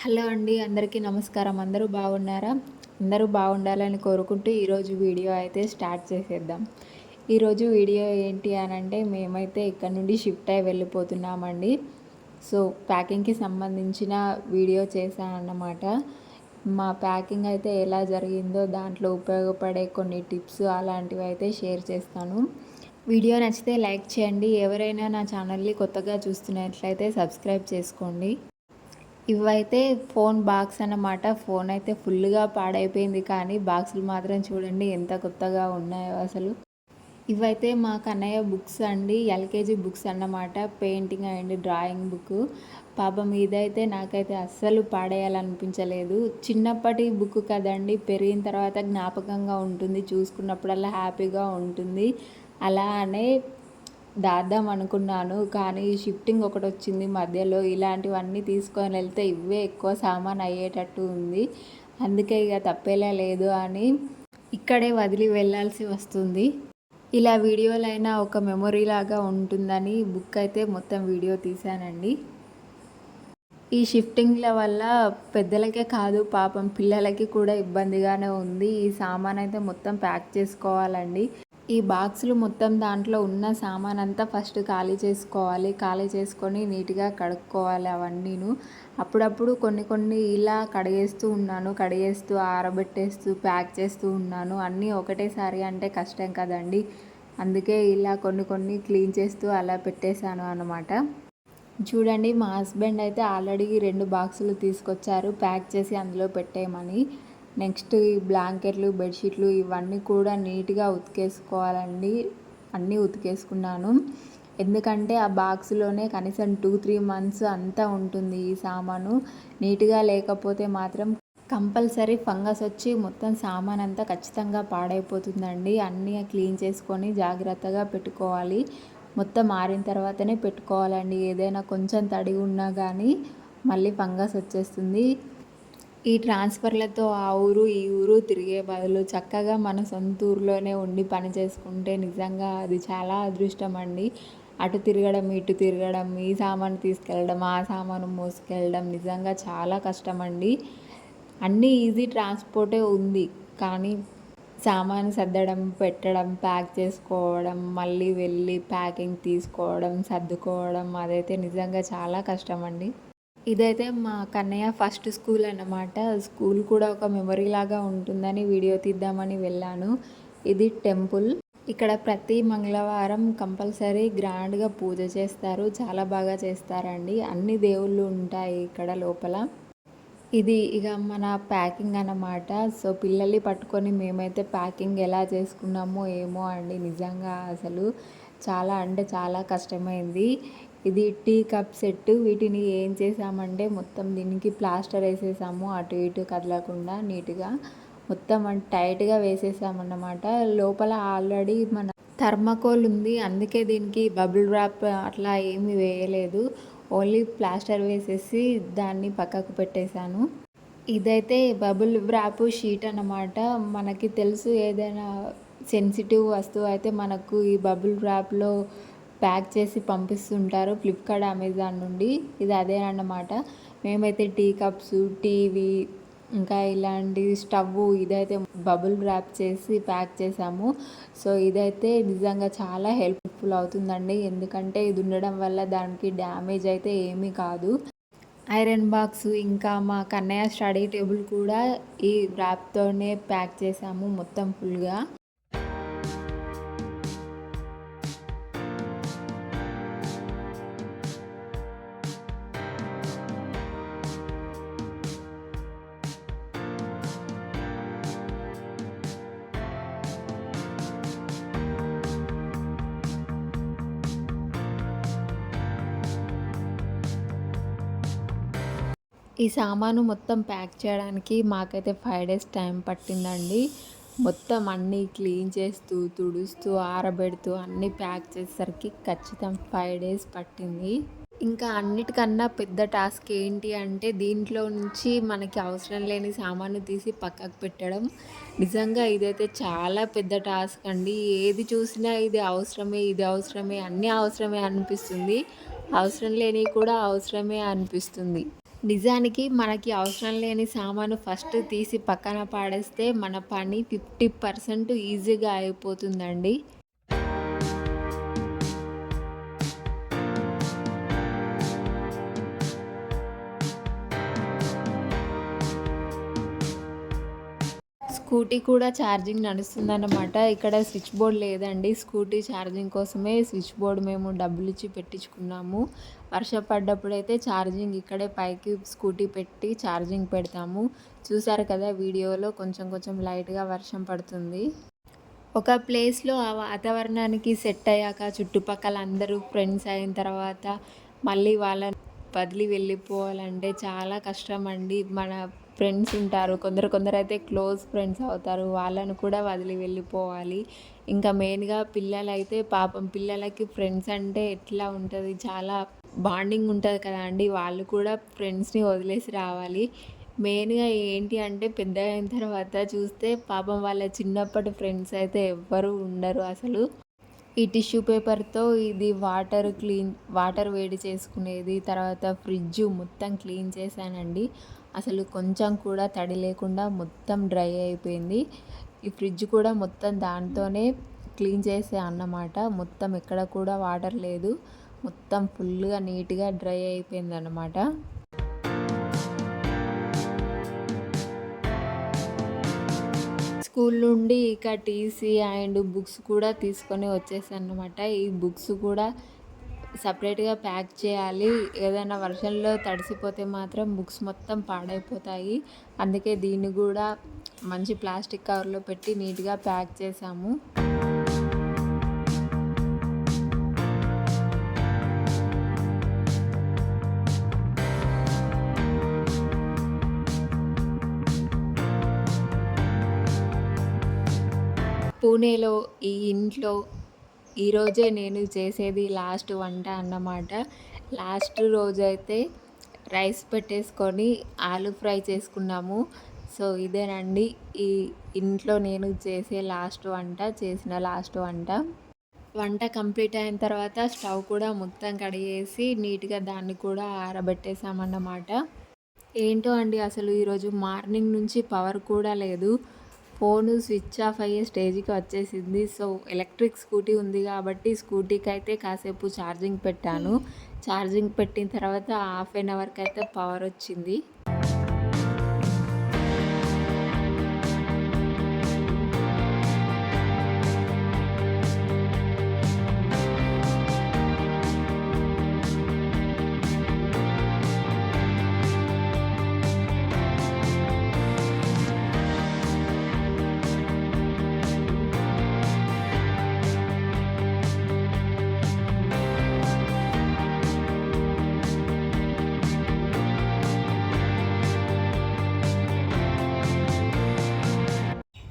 Hello అండి అందరికీ నమస్కారం. అందరూ బాగున్నారా? అందరూ బాగుండాలని కోరుకుంటూ ఈరోజు వీడియో అయితే స్టార్ట్ చేసేద్దాం. ఈరోజు వీడియో ఏంటి అని అంటే మేమైతే ఇక్కడ నుండి షిఫ్ట్ అయి వెళ్ళిపోతున్నామండి. సో ప్యాకింగ్కి సంబంధించిన వీడియో చేశానన్నమాట. మా ప్యాకింగ్ అయితే ఎలా జరిగిందో దాంట్లో ఉపయోగపడే కొన్ని టిప్స్ అలాంటివి అయితే షేర్ చేస్తాను. వీడియో నచ్చితే లైక్ చేయండి. ఎవరైనా నా ఛానల్ని కొత్తగా చూస్తున్నట్లయితే సబ్స్క్రైబ్ చేసుకోండి. ఇవైతే ఫోన్ బాక్స్ అన్నమాట. ఫోన్ అయితే ఫుల్గా పాడైపోయింది. కానీ బాక్సులు మాత్రం చూడండి ఎంత కొత్తగా ఉన్నాయో అసలు. ఇవైతే మా కన్నయ్య బుక్స్ అండి. ఎల్కేజీ బుక్స్ అన్నమాట. Painting and drawing book. పాపం ఇదైతే నాకైతే అస్సలు పాడేయాలనిపించలేదు. చిన్నప్పటి బుక్ కదండి. పెరిగిన తర్వాత జ్ఞాపకంగా ఉంటుంది. చూసుకున్నప్పుడల్లా హ్యాపీగా ఉంటుంది. అలానే దాద్దాం అనుకున్నాను కానీ షిఫ్టింగ్ ఒకటి వచ్చింది మధ్యలో. ఇలాంటివన్నీ తీసుకొని వెళ్తే ఇవే ఎక్కువ సామాన్ అయ్యేటట్టు ఉంది. అందుకే ఇక తప్పేలా లేదు అని ఇక్కడే వదిలి వెళ్ళాల్సి వస్తుంది. ఇలా వీడియోలైనా ఒక మెమొరీ లాగా ఉంటుందని బుక్ అయితే మొత్తం వీడియో తీశానండి. ఈ షిఫ్టింగ్ల వల్ల పెద్దలకే కాదు పాపం పిల్లలకి కూడా ఇబ్బందిగానే ఉంది. ఈ సామాన్ అయితే మొత్తం ప్యాక్ చేసుకోవాలండి. ఈ బాక్సులు మొత్తం దాంట్లో ఉన్న సామాన్ అంతా ఫస్ట్ ఖాళీ చేసుకోవాలి. ఖాళీ చేసుకొని నీట్గా కడుక్కోవాలి అవన్నీను. అప్పుడప్పుడు కొన్ని కొన్ని ఇలా కడిగేస్తూ ఉన్నాను. కడిగేస్తూ ఆరబెట్టేస్తూ ప్యాక్ చేస్తూ ఉన్నాను. అన్నీ ఒకటేసారి అంటే కష్టం కదండి. అందుకే ఇలా కొన్ని కొన్ని క్లీన్ చేస్తూ అలా పెట్టేశాను అనమాట చూడండి మా హస్బెండ్ అయితే ఆల్రెడీ రెండు బాక్సులు తీసుకొచ్చారు. ప్యాక్ చేసి అందులో పెట్టేయమని. నెక్స్ట్ ఈ బ్లాంకెట్లు బెడ్షీట్లు ఇవన్నీ కూడా నీట్గా ఉతికేసుకోవాలండి. అన్నీ ఉతికేసుకున్నాను. ఎందుకంటే ఆ బాక్స్లోనే కనీసం టూ త్రీ మంత్స్ అంతా ఉంటుంది ఈ సామాను. నీట్గా లేకపోతే మాత్రం కంపల్సరీ ఫంగస్ వచ్చి మొత్తం సామాన్ అంతా ఖచ్చితంగా పాడైపోతుందండి. అన్నీ క్లీన్ చేసుకొని జాగ్రత్తగా పెట్టుకోవాలి. మొత్తం ఆరిన తర్వాతనే పెట్టుకోవాలండి. ఏదైనా కొంచెం తడి ఉన్నా కానీ మళ్ళీ ఫంగస్ వచ్చేస్తుంది. ఈ ట్రాన్స్ఫర్లతో ఆ ఊరు ఈ ఊరు తిరిగే బదులు చక్కగా మన సొంత ఊర్లోనే ఉండి పని చేసుకుంటే నిజంగా అది చాలా అదృష్టం అండి. అటు తిరగడం ఇటు తిరగడం ఈ సామాను తీసుకెళ్ళడం ఆ సామాను మోసుకెళ్ళడం నిజంగా చాలా కష్టం అండి. అన్నీ ఈజీ ట్రాన్స్పోర్టే ఉంది. కానీ సామాను సర్దడం పెట్టడం ప్యాక్ చేసుకోవడం మళ్ళీ వెళ్ళి ప్యాకింగ్ తీసుకోవడం సర్దుకోవడం అదైతే నిజంగా చాలా కష్టం అండి. ఇదైతే మా కన్నయ్య ఫస్ట్ స్కూల్ అన్నమాట. స్కూల్ కూడా ఒక మెమరీ లాగా ఉంటుందని వీడియో తీద్దామని వెళ్ళాను. ఇది టెంపుల్ ఇక్కడ ప్రతి మంగళవారం కంపల్సరీ గ్రాండ్గా పూజ చేస్తారు. చాలా బాగా చేస్తారండి. అన్ని దేవుళ్ళు ఉంటాయి ఇక్కడ లోపల. ఇది ఇక మన ప్యాకింగ్ అన్నమాట. సో పిల్లల్ని పట్టుకొని మేమైతే ప్యాకింగ్ ఎలా చేసుకున్నామో ఏమో అండి నిజంగా అసలు. చాలా అంటే చాలా కష్టమైంది. ఇది టీ కప్ సెట్ వీటిని ఏం చేసామంటే మొత్తం దీనికి ప్లాస్టర్ వేసేసాము. అటు ఇటు కదలకుండా నీట్గా మొత్తం టైట్గా వేసేసామన్నమాట. లోపల ఆల్రెడీ మన థర్మకోల్ ఉంది. అందుకే దీనికి బబుల్ ర్యాప్ అట్లా ఏమి వేయలేదు. ఓన్లీ ప్లాస్టర్ వేసేసి దాన్ని పక్కకు పెట్టేశాను. ఇదైతే బబుల్ ర్యాప్ షీట్ అన్నమాట. మనకి తెలుసు ఏదైనా సెన్సిటివ్ వస్తువు అయితే మనకు ఈ బబుల్ ర్యాప్లో ప్యాక్ చేసి పంపిస్తుంటారు ఫ్లిప్కార్ట్ అమెజాన్ నుండి. ఇది అదే అన్నమాట. మేమైతే టీ కప్స్ టీవీ ఇంకా ఇలాంటి స్టవ్ ఇదైతే బబుల్ ర్యాప్ చేసి ప్యాక్ చేసాము. సో ఇదైతే నిజంగా చాలా హెల్ప్ఫుల్ అవుతుందండి. ఎందుకంటే ఇది ఉండడం వల్ల దానికి డ్యామేజ్ అయితే ఏమీ కాదు. ఐరన్ బాక్స్ ఇంకా మా కన్నయ్య స్టడీ టేబుల్ కూడా ఈ ర్యాప్తోనే ప్యాక్ చేసాము మొత్తం ఫుల్గా. ఈ సామాను మొత్తం ప్యాక్ చేయడానికి మాకైతే ఫైవ్ డేస్ టైం పట్టిందండి. మొత్తం అన్నీ క్లీన్ చేస్తూ తుడుస్తూ ఆరబెడుతూ అన్నీ ప్యాక్ చేసేసరికి ఖచ్చితం ఫైవ్ డేస్ పట్టింది. ఇంకా అన్నిటికన్నా పెద్ద టాస్క్ ఏంటి అంటే దీంట్లో నుంచి మనకి అవసరం లేని సామాను తీసి పక్కకు పెట్టడం. నిజంగా ఇదైతే చాలా పెద్ద టాస్క్ అండి. ఏది చూసినా ఇది అవసరమే ఇది అవసరమే అన్నీ అవసరమే అనిపిస్తుంది. అవసరం లేని కూడా అవసరమే అనిపిస్తుంది. నిజానికి మనకి అవసరం లేని సామాను ఫస్ట్ తీసి పక్కన పాడేస్తే మన పని ఫిఫ్టీ పర్సెంట్ ఈజీగా అయిపోతుందండి. స్కూటీ కూడా ఛార్జింగ్ నడుస్తుందన్నమాట. ఇక్కడ స్విచ్ బోర్డ్ లేదండి. స్కూటీ ఛార్జింగ్ కోసమే స్విచ్ బోర్డ్ మేము డబ్బులు ఇచ్చి పెట్టించుకున్నాము. వర్షం పడ్డప్పుడైతే ఛార్జింగ్ ఇక్కడే పైకి స్కూటీ పెట్టి ఛార్జింగ్ పెడతాము. చూసారు కదా వీడియోలో కొంచెం కొంచెం లైట్గా వర్షం పడుతుంది. ఒక ప్లేస్లో ఆ వాతావరణానికి సెట్ అయ్యాక చుట్టుపక్కల అందరూ ఫ్రెండ్స్ అయిన తర్వాత మళ్ళీ వాళ్ళని వదిలి వెళ్ళిపోవాలంటే చాలా కష్టం అండి మన ఫ్రెండ్స్ ఉంటారు. కొందరు కొందరు అయితే క్లోజ్ ఫ్రెండ్స్ అవుతారు. వాళ్ళను కూడా వదిలి వెళ్ళిపోవాలి. ఇంకా మెయిన్గా పిల్లలు అయితే పాపం పిల్లలకి ఫ్రెండ్స్ అంటే ఎట్లా ఉంటుంది? చాలా బాండింగ్ ఉంటుంది కదా అండి. వాళ్ళు కూడా ఫ్రెండ్స్ని వదిలేసి రావాలి. మెయిన్గా ఏంటి అంటే పెద్ద అయిన తర్వాత చూస్తే పాపం వాళ్ళ చిన్నప్పటి ఫ్రెండ్స్ అయితే ఎవ్వరూ ఉండరు అసలు. ఈ టిష్యూ పేపర్తో ఇది వాటర్ క్లీన్ వాటర్ వేడి చేసుకునేది తర్వాత ఫ్రిడ్జ్ మొత్తం క్లీన్ చేశానండి. అసలు కొంచెం కూడా తడి లేకుండా మొత్తం డ్రై అయిపోయింది. ఈ ఫ్రిడ్జ్ కూడా మొత్తం దాంతోనే క్లీన్ చేసే అన్నమాట. మొత్తం ఎక్కడ కూడా వాటర్ లేదు. మొత్తం ఫుల్గా నీట్గా డ్రై అయిపోయింది అన్నమాట స్కూల్ నుండి ఇక టీసీ అండ్ బుక్స్ కూడా తీసుకొని వచ్చేసాను అనమాట ఈ బుక్స్ కూడా సపరేట్గా ప్యాక్ చేయాలి. ఏదైనా వర్షంలో తడిసిపోతే మాత్రం బుక్స్ మొత్తం పాడైపోతాయి. అందుకే దీన్ని కూడా మంచి ప్లాస్టిక్ కవర్లో పెట్టి నీట్గా ప్యాక్ చేసాము పూణేలో ఈ ఇంట్లో ఈరోజే నేను చేసేది లాస్ట్ వంట అన్నమాట. లాస్ట్ రోజైతే రైస్ పెట్టేసుకొని ఆలు ఫ్రై చేసుకున్నాము. సో ఇదేనండి. ఈ ఇంట్లో నేను చేసే లాస్ట్ వంట చేసిన లాస్ట్ వంట. వంట కంప్లీట్ అయిన తర్వాత స్టవ్ కూడా మొత్తం కడిగేసి నీట్గా దాన్ని కూడా ఆరబెట్టేసామన్నమాట. ఏంటో అండి అసలు ఈరోజు మార్నింగ్ నుంచి పవర్ కూడా లేదు. ఫోను స్విచ్ ఆఫ్ అయ్యే స్టేజ్కి వచ్చేసింది. సో ఎలక్ట్రిక్ స్కూటీ ఉంది కాబట్టి స్కూటీకి అయితే కాసేపు ఛార్జింగ్ పెట్టాను. ఛార్జింగ్ పెట్టిన తర్వాత హాఫ్ అన్ అవర్కి అయితే పవర్ వచ్చింది.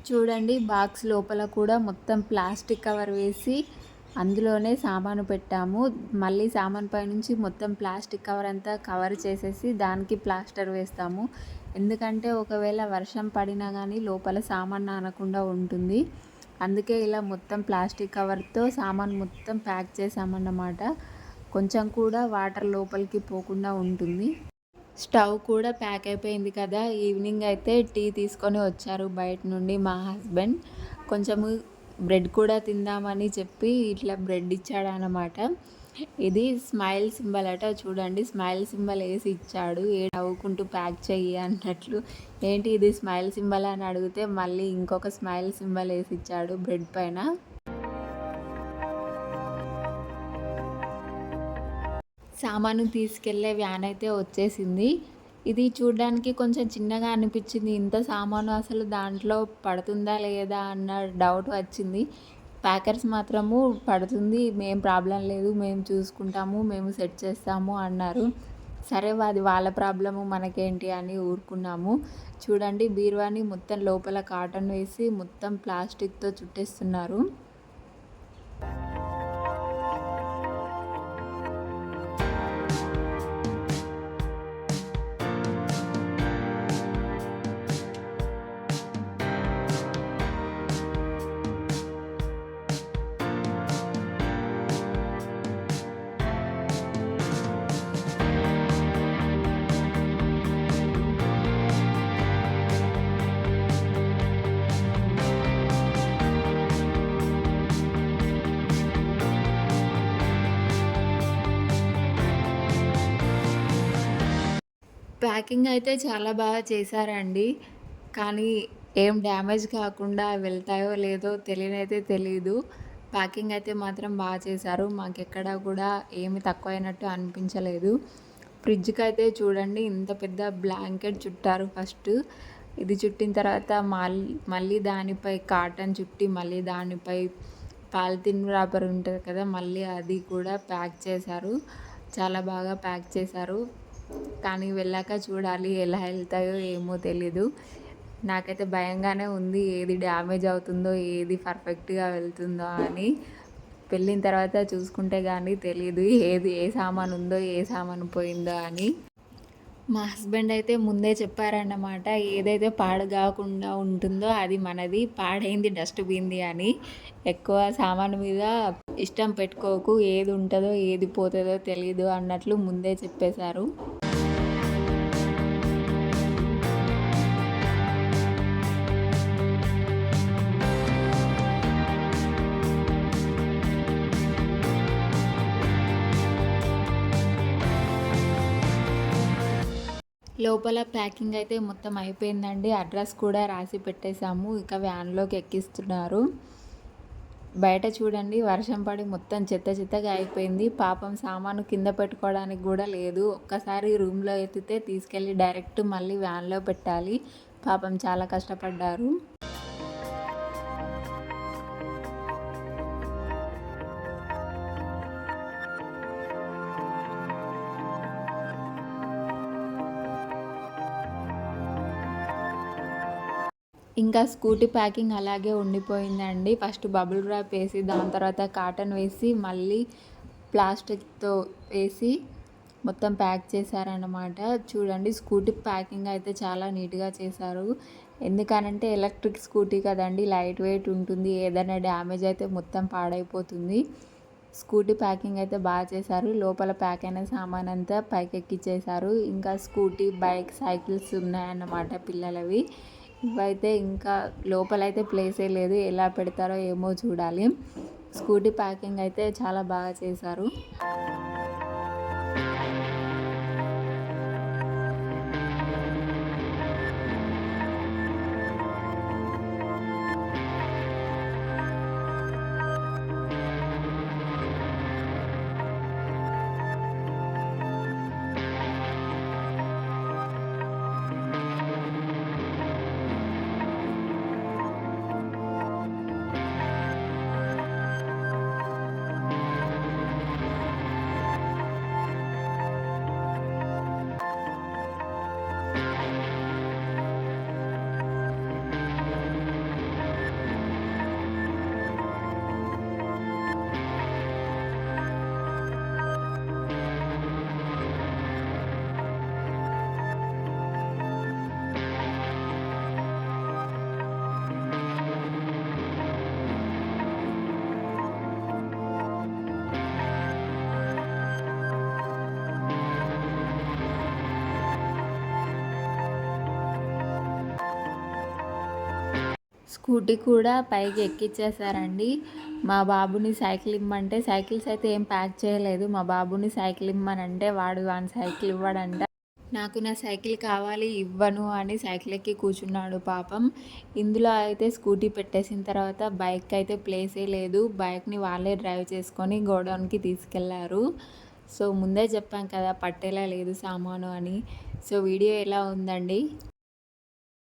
చూడండి బాక్స్ లోపల కూడా మొత్తం ప్లాస్టిక్ కవర్ వేసి అందులోనే సామాను పెట్టాము. మళ్ళీ సామాన్ పైనుంచి మొత్తం ప్లాస్టిక్ కవర్ అంతా కవర్ చేసేసి దానికి ప్లాస్టర్ వేస్తాము. ఎందుకంటే ఒకవేళ వర్షం పడినా కానీ లోపల సామాన్ నానకుండా ఉంటుంది. అందుకే ఇలా మొత్తం ప్లాస్టిక్ కవర్తో సామాన్ మొత్తం ప్యాక్ చేసామన్నమాట కొంచెం కూడా వాటర్ లోపలికి పోకుండా ఉంటుంది. స్టవ్ కూడా ప్యాక్ అయిపోయింది కదా. ఈవినింగ్ అయితే టీ తీసుకొని వచ్చారు బయట నుండి మా హస్బెండ్. కొంచెము బ్రెడ్ కూడా తిందామని చెప్పి ఇట్లా బ్రెడ్ ఇచ్చాడు అనమాట ఇది స్మైల్ సింబల్ అట చూడండి. స్మైల్ సింబల్ వేసి ఇచ్చాడు. ఏ నవ్వుకుంటూ ప్యాక్ చెయ్యి అన్నట్లు. ఏంటి ఇది స్మైల్ సింబల్ అని అడిగితే మళ్ళీ ఇంకొక స్మైల్ సింబల్ వేసి ఇచ్చాడు బ్రెడ్ పైన. సామాను తీసుకెళ్ళే వ్యాన్ అయితే వచ్చేసింది. ఇది చూడడానికి కొంచెం చిన్నగా అనిపించింది. ఇంత సామాను అసలు దాంట్లో పడుతుందా లేదా అన్న డౌట్ వచ్చింది. ప్యాకర్స్ మాత్రము పడుతుంది. మేం ప్రాబ్లం లేదు. మేము చూసుకుంటాము. మేము సెట్ చేస్తాము అన్నారు. సరే అది వాళ్ళ ప్రాబ్లము మనకేంటి అని ఊరుకున్నాము. చూడండి బీరువాని మొత్తం లోపల కాటన్ వేసి మొత్తం ప్లాస్టిక్తో చుట్టేస్తున్నారు. ప్యాకింగ్ అయితే చాలా బాగా చేశారండి. కానీ ఏం డ్యామేజ్ కాకుండా వెళ్తాయో లేదో తెలియనైతే తెలీదు. ప్యాకింగ్ అయితే మాత్రం బాగా చేశారు. మాకు ఎక్కడ కూడా ఏమి తక్కువ అయినట్టు అనిపించలేదు. ఫ్రిడ్జ్కి అయితే చూడండి ఇంత పెద్ద బ్లాంకెట్ చుట్టారు ఫస్ట్. ఇది చుట్టిన తర్వాత మళ్ళీ మళ్ళీ దానిపై కాటన్ చుట్టి మళ్ళీ దానిపై పాలిథిన్ రాపర్ ఉంటుంది కదా మళ్ళీ అది కూడా ప్యాక్ చేశారు. చాలా బాగా ప్యాక్ చేశారు. కానీ వెళ్ళాక చూడాలి ఎలా వెళ్తాయో ఏమో తెలీదు. నాకైతే భయంగానే ఉంది ఏది డ్యామేజ్ అవుతుందో ఏది పర్ఫెక్ట్గా వెళ్తుందో అని. వెళ్ళిన తర్వాత చూసుకుంటే కానీ తెలియదు ఏది ఏ సామాన్ ఉందో ఏ సామాను పోయిందో అని. మా హస్బెండ్ అయితే ముందే చెప్పారన్నమాట ఏదైతే పాడు కాకుండా ఉంటుందో అది మనది పాడైంది డస్ట్బిన్ది అని. ఎక్కువ సామాను మీద ఇష్టం పెట్టుకోకు ఏది ఉంటుందో ఏది పోతుందో తెలియదు అన్నట్లు ముందే చెప్పేశారు. లోపల ప్యాకింగ్ అయితే మొత్తం అయిపోయిందండి. అడ్రస్ కూడా రాసి పెట్టేశాము. ఇక వ్యాన్లోకి ఎక్కిస్తున్నారు. బయట చూడండి వర్షం పడి మొత్తం చెత్త చెత్తగా అయిపోయింది. పాపం సామాను కింద పెట్టుకోవడానికి కూడా లేదు. ఒక్కసారి రూమ్లో ఎత్తితే తీసుకెళ్ళి డైరెక్ట్ మళ్ళీ వ్యాన్లో పెట్టాలి. పాపం చాలా కష్టపడ్డారు. ఇంకా స్కూటీ ప్యాకింగ్ అలాగే ఉండిపోయిందండి. ఫస్ట్ బబుల్ ర్యాప్ వేసి దాని తర్వాత కాటన్ వేసి మళ్ళీ ప్లాస్టిక్తో వేసి మొత్తం ప్యాక్ చేశారన్నమాట. చూడండి స్కూటీ ప్యాకింగ్ అయితే చాలా నీట్గా చేశారు. ఎందుకనంటే ఎలక్ట్రిక్ స్కూటీ కదండి లైట్ వెయిట్ ఉంటుంది. ఏదైనా డ్యామేజ్ అయితే మొత్తం పాడైపోతుంది. స్కూటీ ప్యాకింగ్ అయితే బాగా చేశారు. లోపల ప్యాక్ అయిన సామాన్ అంతా పైకెక్కిచ్చేశారు. ఇంకా స్కూటీ బైక్ సైకిల్స్ ఉన్నాయన్నమాట పిల్లలవి. అయితే ఇంకా లోపలైతే ప్లేసే లేదు. ఎలా పెడతారో ఏమో చూడాలి. స్కూటీ ప్యాకింగ్ అయితే చాలా బాగా చేశారు. స్కూటీ కూడా పైకి ఎక్కిచ్చేసారండి. మా బాబుని సైకిల్ ఇమ్మంటే సైకిల్స్ అయితే ఏం ప్యాక్ చేయలేదు. మా బాబుని సైకిల్ ఇమ్మనంటే వాడు వాని సైకిల్ ఇవ్వడంట. నాకు నా సైకిల్ కావాలి ఇవ్వను అని సైకిల్ ఎక్కి కూర్చున్నాడు పాపం. ఇందులో అయితే స్కూటీ పెట్టేసిన తర్వాత బైక్ అయితే ప్లేసే లేదు. బైక్ని వాళ్ళే డ్రైవ్ చేసుకొని గోడౌన్కి తీసుకెళ్ళారు. సో ముందే చెప్పాం కదా పట్టేలా లేదు సామాను అని. సో వీడియో ఎలా ఉందండి?